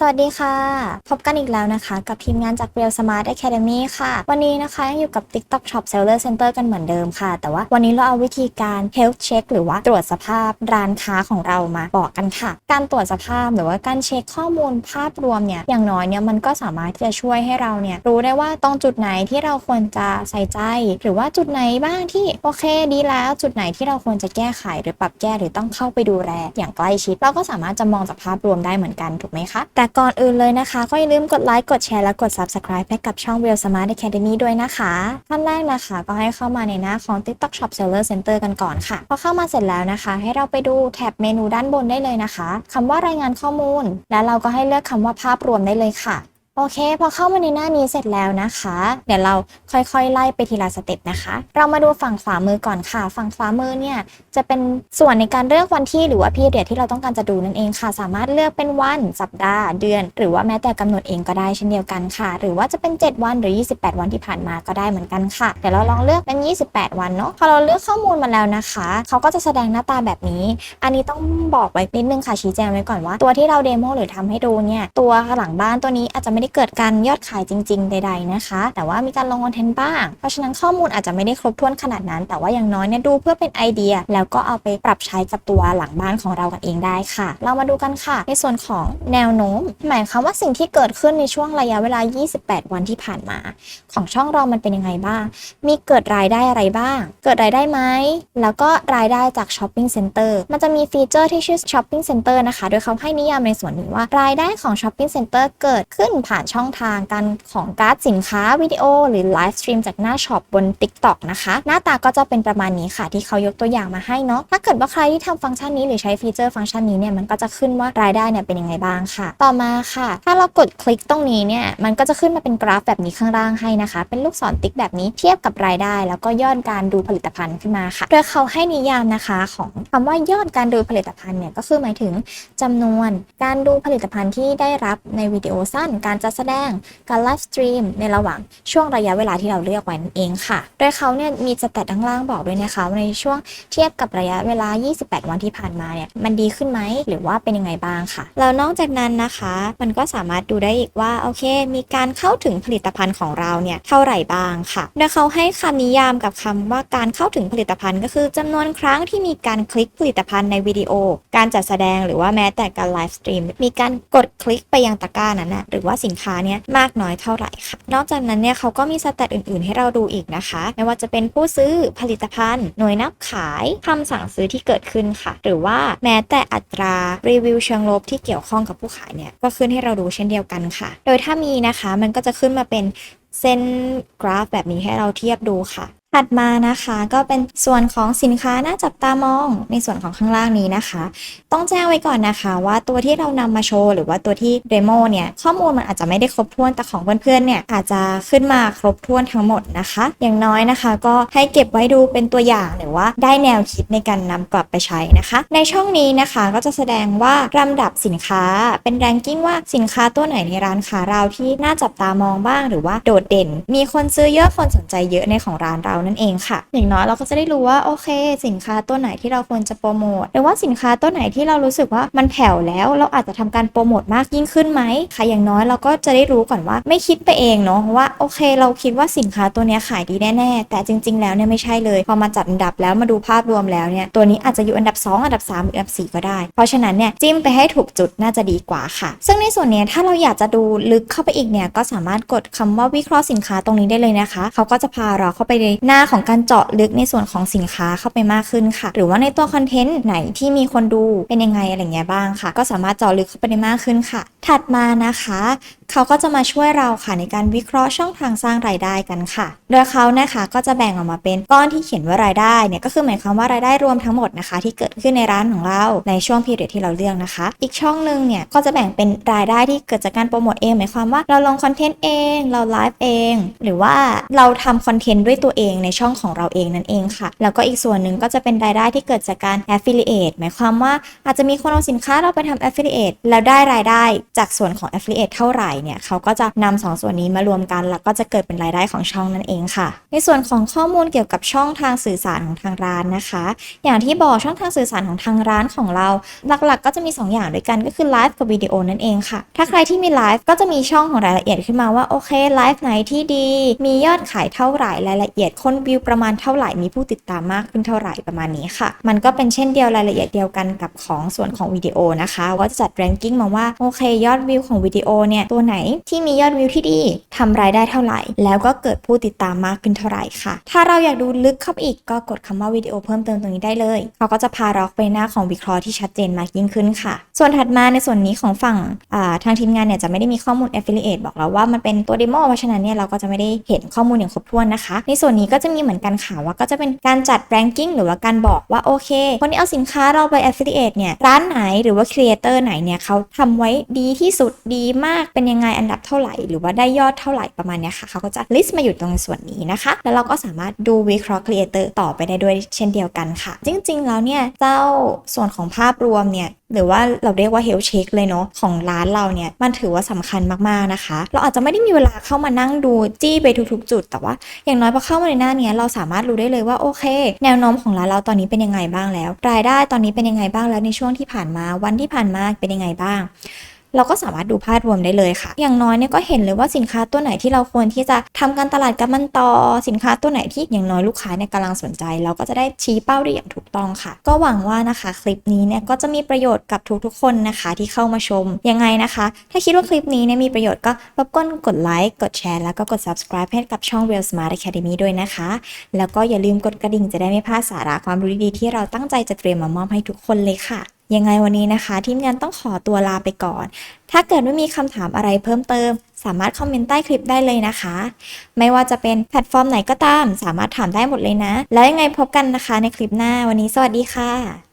สวัสดีค่ะ พบกันอีกแล้วนะคะ กับทีมงานจาก Real Smart Academy ค่ะ วันนี้นะคะยังอยู่กับ TikTok Shop Seller Center กันเหมือนเดิมค่ะ แต่ว่าวันนี้เราเอาวิธีการ health check หรือว่าตรวจสภาพร้านค้าของเรามาบอกกันค่ะ การตรวจสภาพหรือว่าการเช็คข้อมูลภาพรวมเนี่ยอย่างน้อยเนี่ยมันก็สามารถที่จะช่วยให้เราเนี่ยรู้ได้ว่าตรงจุดไหนที่เราควรจะใส่ใจ หรือว่าจุดไหนบ้างที่โอเคดีแล้วจุดไหนที่เราควรจะแก้ไขหรือปรับแก้หรือต้องเข้าไปดูแลอย่างใกล้ชิด เราก็สามารถจะมองจากภาพรวมได้เหมือนกันถูกไหมคะแต่ก่อนอื่นเลยนะคะ ก็อย่าลืมกดไลค์กดแชร์และกด Subscribe ให้กับช่อง Real Smart Academy ด้วยนะคะขั้นแรกนะคะ ก็ให้เข้ามาในหน้าของ TikTok Shop Seller Center กันก่อนค่ะพอเข้ามาเสร็จแล้วนะคะ ให้เราไปดูแท็บเมนูด้านบนได้เลยนะคะคำว่ารายงานข้อมูล และเราก็ให้เลือกคำว่าภาพรวมได้เลยค่ะ โอเค พอเข้ามาในหน้านี้เสร็จแล้วนะคะ เดี๋ยวเราค่อยๆ ไล่ไปทีละสเต็ปนะคะ เรามาดูฝั่งขวามือก่อนค่ะ ฝั่งขวามือเนี่ยจะเป็นส่วนในการเลือกวันที่หรือว่าพีเรียดที่เราต้องการจะดูนั่นเองค่ะ สามารถเลือกเป็นวัน สัปดาห์ เดือน หรือว่าแม้แต่กำหนดเองก็ได้เช่นเดียวกันค่ะ หรือว่าจะเป็น 7 วันหรือ 28 วันที่ผ่านมาก็ได้เหมือนกันค่ะเดี๋ยวเราลองเลือกเป็น 28 วันเนาะ พอเราเลือกข้อมูลมาแล้วนะคะ เขาก็จะแสดงหน้าตาแบบนี้ อันนี้ต้องบอกไว้นิดนึงค่ะชี้แจงไว้ก่อนว่า ตัวที่เราเดโมหรือทำให้ดูเนี่ยตัวหลังบ้านตัวนี้อาจจะไม่ได้เกิดการยอดขายจริง ๆ ใด ๆนะคะ แต่ว่ามีการลงคอนเทนต์บ้าง เพราะฉะนั้นข้อมูลอาจจะไม่ได้ครบถ้วนขนาดนั้น แต่ว่าอย่างน้อยเนี่ยดูเพื่อเป็นไอเดีย แล้วก็เอาไปปรับใช้กับตัวหลังบ้านของเรากันเองได้ค่ะ เรามาดูกันค่ะ ในส่วนของแนวโน้ม หมายความว่าสิ่งที่เกิดขึ้นในช่วงระยะเวลา 28 วันที่ผ่านมา ของช่องเรามันเป็นยังไงบ้าง มีเกิดรายได้อะไรบ้าง เกิดรายได้ไหม แล้วก็รายได้จากช้อปปิ้งเซ็นเตอร์ มันจะมีฟีเจอร์ที่ชื่อช้อปปิ้งเซ็นเตอร์นะคะ โดยเขาให้นิยามในส่วนหนึ่งว่ารายได้ของช้อปปิ้งเซ็นเตอร์เกิดขึ้นผ่านช่องทางการของการ์ดสินค้าวิดีโอ หรือไลฟ์สตรีมจากหน้าช็อปบน TikTok นะคะ หน้าตาก็จะเป็นประมาณนี้ค่ะ ที่เขายกตัวอย่างมาให้เนาะถ้าเกิดว่าใครที่ทำฟังก์ชันนี้หรือใช้ฟีเจอร์ฟังก์ชันนี้เนี่ยมันก็จะขึ้นว่ารายได้เนี่ยเป็นยังไงบ้างค่ะ ต่อมาค่ะ ถ้าเรากดคลิกตรงนี้เนี่ยมันก็จะขึ้นมาเป็นกราฟแบบนี้ข้างล่างให้นะคะ เป็นลูกศรติ๊กแบบนี้เทียบกับรายได้ แล้วก็ยอดการดูผลิตภัณฑ์ขึ้นมาค่ะโดยเขาให้นิยามนะคะของคำว่ายอดการดูผลิตภัณฑ์เนี่ยก็คือหมายถึงจำนวนการดูผลิตภัณฑ์ที่ได้รับในวิดีโอสั้นการจดแสดง การไลฟ์สตรีมในระหว่างช่วงระยะเวลาที่เราเลือกไว้นั่นเองค่ะ โดยเขาเนี่ยมีสแตทข้างล่างบอกด้วยนะคะว่าในช่วงเทียบกับระยะเวลา 28 วันที่ผ่านมาเนี่ยมันดีขึ้นไหมหรือว่าเป็นยังไงบ้างค่ะ แล้วนอกจากนั้นนะคะ มันก็สามารถดูได้อีกว่าโอเค มีการเข้าถึงผลิตภัณฑ์ของเราเนี่ยเท่าไหร่บ้างค่ะโดยเขาให้คำนิยามกับคำว่าการเข้าถึงผลิตภัณฑ์ก็คือจำนวนครั้งที่มีการคลิกผลิตภัณฑ์ในวิดีโอ การจัดแสดงหรือว่าแม้แต่การไลฟ์สตรีมมีการกดคลิกไปยังตะกร้านั้นนะหรือว่าสินค้าเนี่ยมากน้อยเท่าไหร่ค่ะ นอกจากนั้นเนี่ยเขาก็มีสแตทอื่น ๆ ให้เราดูอีกนะคะ ไม่ว่าจะเป็นผู้ซื้อผลิตภัณฑ์ หน่วยนับขายคำสั่งซื้อที่เกิดขึ้นค่ะ หรือว่าแม้แต่อัตรารีวิวเชิงลบที่เกี่ยวข้องกับผู้ขายเนี่ยก็ขึ้นให้เราดูเช่นเดียวกันค่ะ โดยถ้ามีนะคะมันก็จะขึ้นมาเป็นเส้นกราฟแบบนี้ให้เราเทียบดูค่ะ ถัดมานะคะก็เป็นส่วนของสินค้าน่าจับตามองในส่วนของข้างล่างนี้นะคะ ต้องแจ้งไว้ก่อนนะคะว่าตัวที่เรานำมาโชว์หรือว่าตัวที่เดโมเนี่ยข้อมูลมันอาจจะไม่ได้ครบถ้วนแต่ของเพื่อนๆเนี่ยอาจจะขึ้นมาครบถ้วนทั้งหมดนะคะ อย่างน้อยนะคะ ก็ให้เก็บไว้ดูเป็นตัวอย่างหรือว่าได้แนวคิดในการนำกลับไปใช้นะคะ ในช่องนี้นะคะก็จะแสดงว่าลำดับสินค้าเป็นแรงกิ้งว่าสินค้าตัวไหนในร้านค้าเราที่น่าจับตามองบ้างหรือว่าโดดเด่น มีคนซื้อเยอะคนสนใจเยอะในของร้านเรานั่นเองค่ะ อย่างน้อยเราก็จะได้รู้ว่าโอเค สินค้าตัวไหนที่เราควรจะโปรโมทหรือว่าสินค้าตัวไหนที่เรารู้สึกว่ามันแผ่วแล้ว เราอาจจะทำการโปรโมทมากยิ่งขึ้นไหมค่ะอย่างน้อยเราก็จะได้รู้ก่อนว่าไม่คิดไปเองเนาะว่าโอเค เราคิดว่าสินค้าตัวนี้ขายดีแน่ๆแต่จริง ๆ แล้วเนี่ยไม่ใช่เลย พอมาจัดอันดับแล้วมาดูภาพรวมแล้วเนี่ยตัวนี้อาจจะอยู่อันดับ 2 อันดับ 3 อันดับ 4 ก็ได้ เพราะฉะนั้นเนี่ยจิ้มไปให้ถูกจุดน่าจะดีกว่าค่ะ ซึ่งในส่วนนี้ถ้าเราอยากจะดูลึกเข้าไปอีกเนี่ยก็สามารถกดคำว่าวิเคราะห์สินค้าตรงนี้ได้เลยนะคะ เขาก็จะพาเราเข้าไปในหน้าของการเจาะลึกในส่วนของสินค้าเข้าไปมากขึ้นค่ะ หรือว่าในตัวคอนเทนต์ไหนที่มีคนดูเป็นยังไงอะไรเงี้ยบ้างค่ะ ก็สามารถเจาะลึกเข้าไปได้มากขึ้นค่ะ ถัดมานะคะ เขาก็จะมาช่วยเราค่ะในการวิเคราะห์ช่องทางสร้างรายได้กันค่ะ โดยเขานะคะก็จะแบ่งออกมาเป็นก้อนที่เขียนว่ารายได้เนี่ยก็คือหมายความว่ารายได้รวมทั้งหมดนะคะ ที่เกิดขึ้นในร้านของเราในช่วงพีเรียดที่เราเลือกนะคะ อีกช่องหนึ่งเนี่ยก็จะแบ่งเป็นรายได้ที่เกิดจากการโปรโมทเองหมายความว่าเราลงคอนเทนต์เอง เราไลฟ์เอง หรือว่าเราทำคอนเทนต์ด้วยตัวเองในช่องของเราเองนั่นเองค่ะ แล้วก็อีกส่วนหนึ่งก็จะเป็นรายได้ที่เกิดจากการ affiliate หมายความว่าอาจจะมีคนเอาสินค้าเราไปทำ affiliate แล้วได้รายได้จากส่วนของ affiliate เท่าไหร่เนี่ยเขาก็จะนำสองส่วนนี้มารวมกัน แล้วก็จะเกิดเป็นรายได้ของช่องนั่นเองค่ะ ในส่วนของข้อมูลเกี่ยวกับช่องทางสื่อสารของทางร้านนะคะ อย่างที่บอกช่องทางสื่อสารของทางร้านของเรา หลักๆ ก็จะมี 2 อย่างด้วยกันก็คือไลฟ์กับวิดีโอนั่นเองค่ะ ถ้าใครที่มีไลฟ์ก็จะมีช่องของรายละเอียดขึ้นมาว่าโอเคไลฟ์ไหนที่ดี มียอดขายเท่าไหร่รายละเอียดคนวิวประมาณเท่าไหร่มีผู้ติดตามมากขึ้นเท่าไหร่ประมาณนี้ค่ะ มันก็เป็นเช่นเดียวรายละเอียดเดียวกันกับของส่วนของวิดีโอนะคะว่าจะจัดแรงกิ้งมาว่าโอเคยอดวิวของวิดีโอเนี่ยตัวไหน ที่มียอดวิวที่ดีทำรายได้เท่าไหร่ แล้วก็เกิดผู้ติดตามมากขึ้นเท่าไหร่ค่ะ ถ้าเราอยากดูลึกเข้าไปอีกก็กดคำว่าวิดีโอเพิ่มเติมตรงนี้ได้เลย เขาก็จะพาเราไปหน้าของวิเคราะห์ที่ชัดเจนมากยิ่งขึ้นค่ะ ส่วนถัดมาในส่วนนี้ของฝั่งาทางทีมงานเนี่ยจะไม่ได้มีข้อมูล affiliate บอกเราว่ามันเป็นตัว demo เพราะฉะนั้นเนี่ยเราก็จะไม่ได้เห็นข้อมูลอย่างครบถ้วนนะคะ ในส่วนนี้ก็จะมีเหมือนกันค่ะว่าก็จะเป็นการจัด ranking หรือว่าการบอกว่าโอเค คนที่เอาสินค้าเราไป affiliate เนี่ยร้านไหนหรือว่า creator ไหนเนี่ยเขาทำไว้ดีที่สุดดีมากเป็นยังไงอันดับเท่าไหร่ หรือว่าได้ยอดเท่าไหร่ประมาณเนี้ยค่ะเขาก็จะ list มาอยู่ตรงส่วนนี้นะคะ แล้วเราก็สามารถดูวิเคราะห์ creator ต่อไปได้ด้วยเช่นเดียวกันค่ะ จริง ๆ แล้วเนี่ยเจ้าส่วนของภาพรวมเนี่ย หรือว่าเราเรียกว่าเฮลเช็คเลยเนาะของร้านเราเนี่ยมันถือว่าสำคัญมากๆนะคะ เราอาจจะไม่ได้มีเวลาเข้ามานั่งดูจี้ไปทุกๆ จุด แต่ว่าอย่างน้อยพอเข้ามาในหน้านี้เราสามารถรู้ได้เลยว่าโอเค แนวโน้มของร้านเราตอนนี้เป็นยังไงบ้างแล้ว รายได้ตอนนี้เป็นยังไงบ้างแล้วในช่วงที่ผ่านมาวันที่ผ่านมาเป็นยังไงบ้าง เราก็สามารถดูภาพรวมได้เลยค่ะ อย่างน้อยเนี่ยก็เห็นเลยว่าสินค้าตัวไหนที่เราควรที่จะทำการตลาดกับมันต่อสินค้าตัวไหนที่อย่างน้อยลูกค้าเนี่ยกำลังสนใจ เราก็จะได้ชี้เป้าได้อย่างถูกต้องค่ะ ก็หวังว่านะคะคลิปนี้เนี่ยก็จะมีประโยชน์กับทุกๆ คนนะคะที่เข้ามาชมยังไงนะคะ ถ้าคิดว่าคลิปนี้เนี่ยมีประโยชน์ก็รบกวนกดไลค์กดแชร์แล้วก็กด subscribe ให้กับช่อง Real Smart Academy ด้วยนะคะ แล้วก็อย่าลืมกดกระดิ่งจะได้ไม่พลาดสาระความรู้ดีๆที่เราตั้งใจจะเตรียมมามอบให้ทุกคนเลยค่ะ ยังไงวันนี้นะคะทีมงานต้องขอตัวลาไปก่อน ถ้าเกิดไม่มีคำถามอะไรเพิ่มเติม สามารถคอมเมนต์ใต้คลิปได้เลยนะคะ ไม่ว่าจะเป็นแพลตฟอร์มไหนก็ตาม สามารถถามได้หมดเลยนะ แล้วยังไงพบกันนะคะในคลิปหน้าวันนี้สวัสดีค่ะ